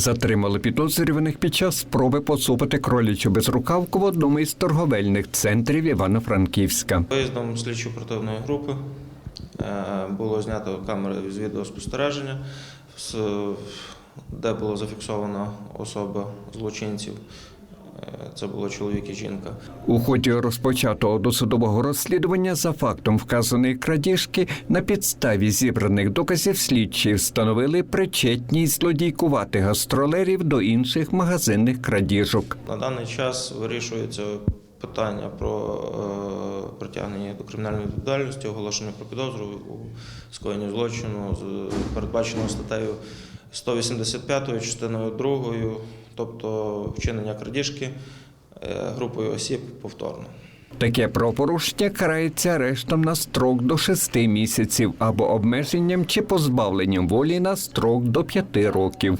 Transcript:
Затримали підозрюваних під час спроби поцупити кролічу безрукавку в одному із торговельних центрів Івано-Франківська. Виїздом слідчо-противної групи е, було знято камери з відеоспостереження, де було зафіксовано особа злочинців. Е, Це було чоловік і жінка. У ході розпочатого досудового розслідування за фактом вказаної крадіжки на підставі зібраних доказів слідчі встановили причетність злодійкувати гастролерів до інших магазинних крадіжок. На даний час вирішується питання про е, притягнення до кримінальної відповідальності, оголошення про підозру у скоєнні злочину, передбаченого статтею 185 частиною 2, тобто вчинення крадіжки е, групою осіб повторно. Таке правопорушення карається арештом на строк до 6 місяців або обмеженням чи позбавленням волі на строк до 5 років.